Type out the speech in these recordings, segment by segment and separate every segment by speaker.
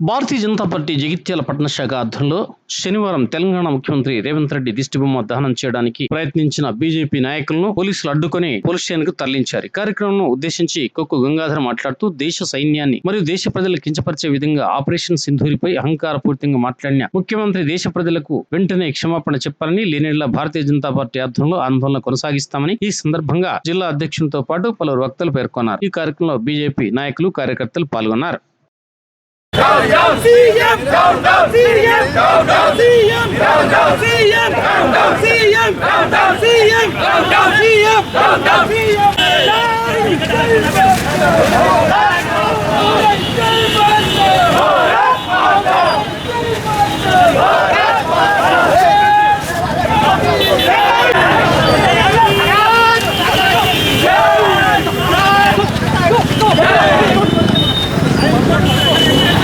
Speaker 1: Bharatiya Janata party Jagtial పట్టణ శాఖ ఆధ్వర్యంలో శనివారం తెలంగాణ ముఖ్యమంత్రి రేవంత్ రెడ్డి దిష్టిబొమ్మ దహనం చేయడానికి ప్రయత్నించిన బీజేపీ నాయకులను పోలీసులు అడ్డుకొని పోలీస్ స్టేషన్కు తరలించారు కార్యక్రమంను ఉద్దేశించి కొక్కు గంగాధర్ మాట్లాడుతూ దేశ సైన్యాన్ని మరియు దేశ ప్రజలు కించపరిచే విధంగా ఆపరేషన్ సింధూరిపై అహంకారపూరితంగా మాట్లాడిన ముఖ్యమంత్రి దేశ ప్రజలకు వెంటనే క్షమాపణ చెప్పాలని లేనిలా భారతీయ జనతా పార్టీ ఆధ్వర్యంలో ఆందోళన కొనసాగిస్తామని ఈ సందర్భంగా జిల్లా అధ్యక్షులతో పాటు పలువురు వక్తలు పేర్కొన్నారు. ఈ కార్యక్రమంలో బీజేపీ నాయకులు కార్యకర్తలు పాల్గొన్నారు.
Speaker 2: Down, down, CM! Down, down, CM! Down, down, CM! Down, down, CM! Down, down, CM! Down, down, CM! Down, down, CM! Down, down, CM! Yeah!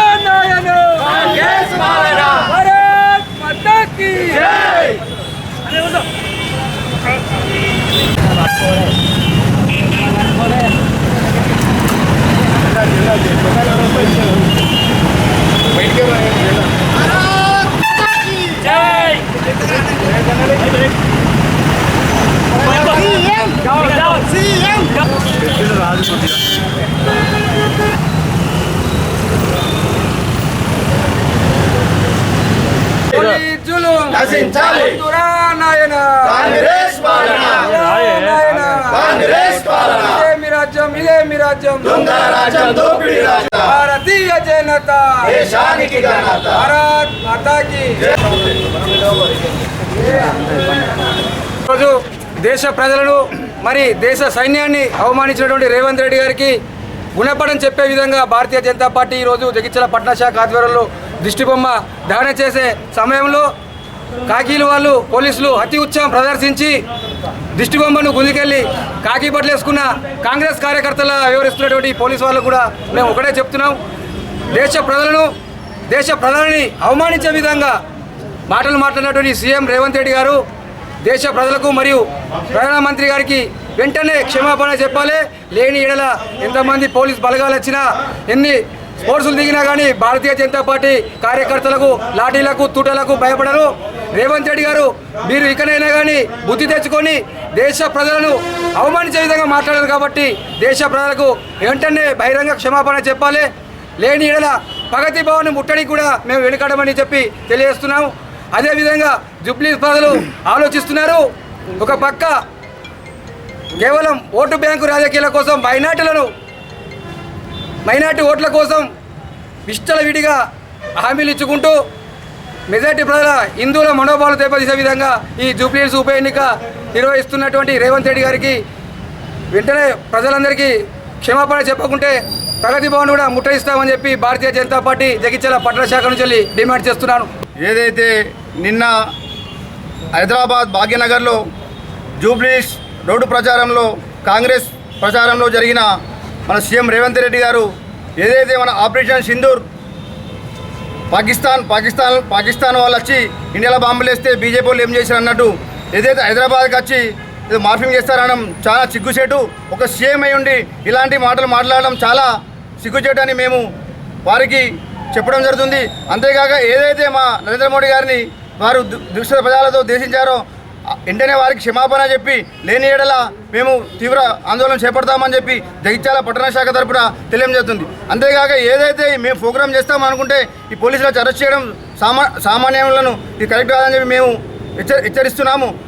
Speaker 3: నశించాలి.
Speaker 2: నాయన
Speaker 3: కాంగ్రెస్ పాలన
Speaker 2: నాయన
Speaker 3: కాంగ్రెస్ పాలన
Speaker 2: ఇదే మీ రాజ్యం ఇదే మీ రాజ్యం
Speaker 3: దొంగ రాజ్యం దోపిడీ రాజ్యం
Speaker 2: భారతీయ జనత
Speaker 3: దేశానికి ఘనత
Speaker 2: భారత్ మాతాకి రోజు దేశ ప్రజలను మరి దేశ సైన్యాన్ని అవమానించినటువంటి రేవంత్ రెడ్డి గారికి గుణపడం చెప్పే విధంగా భారతీయ జనతా పార్టీ ఈరోజు జగిత్యాల పట్నా శాఖ ఆధ్వర్యంలో దిష్టిబొమ్మ దహన చేసే సమయంలో కాకీలు వాళ్ళు పోలీసులు అతి ఉత్సాహం ప్రదర్శించి దిష్టిబొమ్మను గుంజుకెళ్ళి కాకి బట్టలు కాంగ్రెస్ కార్యకర్తల వివరిస్తున్నటువంటి పోలీసు వాళ్ళు కూడా మేము ఒకటే చెప్తున్నాం. దేశ ప్రజలను దేశ ప్రజలని అవమానించే విధంగా మాటలు మాట్లాడినటువంటి సీఎం రేవంత్ రెడ్డి గారు దేశ ప్రజలకు మరియు ప్రధానమంత్రి గారికి వెంటనే క్షమాపణ చెప్పాలి. లేని ఎడల ఎంతమంది పోలీస్ బలగాలు వచ్చినా ఎన్ని స్పోర్ట్స్లు దిగినా కానీ భారతీయ జనతా పార్టీ కార్యకర్తలకు లాఠీలకు తూటలకు భయపడరు. రేవంత్ రెడ్డి గారు మీరు ఇకనైనా కానీ బుద్ధి తెచ్చుకొని దేశ ప్రజలను అవమానించే విధంగా మాట్లాడారు కాబట్టి దేశ ప్రజలకు వెంటనే బహిరంగ క్షమాపణ చెప్పాలి. లేని ఎడల ప్రగతి భవన్ ముట్టడి కూడా మేము వెనుకడమని చెప్పి తెలియజేస్తున్నాము. అదేవిధంగా జుబ్లీ ప్రజలు ఆలోచిస్తున్నారు. ఒక పక్క కేవలం ఓటు బ్యాంకు రాజకీయాల కోసం మైనార్టీలను మైనార్టీ ఓట్ల కోసం విష్టల విడిగా హామీలు ఇచ్చుకుంటూ మెజార్టీ ప్రజల హిందువుల మనోభావాలు దెబ్బతీసే విధంగా ఈ జూబ్లీస్ ఉప ఎన్నిక నిర్వహిస్తున్నటువంటి రేవంత్ రెడ్డి గారికి వెంటనే ప్రజలందరికీ క్షమాపణ చెప్పకుంటే ప్రగతి భవన్ కూడా ముట్టడిస్తామని చెప్పి భారతీయ జనతా పార్టీ జగిత్యాల పట్టణ శాఖ నుంచి డిమాండ్ చేస్తున్నాను.
Speaker 3: ఏదైతే నిన్న హైదరాబాద్ భాగ్యనగర్లో జూబ్లీస్ రోడ్డు ప్రచారంలో కాంగ్రెస్ ప్రచారంలో జరిగిన మన సీఎం రేవంత్ రెడ్డి గారు ఏదైతే మన ఆపరేషన్ సింధూర్ పాకిస్తాన్ పాకిస్తాన్ పాకిస్తాన్ వాళ్ళు వచ్చి ఇండియాలో బాంబులు వేస్తే బీజేపీ వాళ్ళు ఏం చేశారు అన్నట్టు ఏదైతే హైదరాబాద్కి వచ్చి ఏదో మార్ఫింగ్ చేస్తారనడం చాలా సిగ్గుచేటు ఒక సీఎం అయి ఉండి ఇలాంటి మాటలు మాట్లాడడం చాలా సిగ్గుచేటు అని మేము వారికి చెప్పడం జరుగుతుంది. అంతేకాక ఏదైతే మా నరేంద్ర మోడీ గారిని వారు దు- దుష్ట ప్రజలతో దేశించారో వెంటనే వారికి క్షమాపణ చెప్పి లేని ఏడల మేము తీవ్ర ఆందోళన చేపడతామని చెప్పి జగిత్యాల పట్టణ శాఖ తరపున తెలియజేస్తుంది. అంతేకాక ఏదైతే మేము ప్రోగ్రాం చేస్తామని అనుకుంటే ఈ పోలీసులు అరెస్ట్ చేయడం సామా సామాన్యులను ఇది కరెక్ట్ కాదని చెప్పి మేము హెచ్చ హెచ్చరిస్తున్నాము.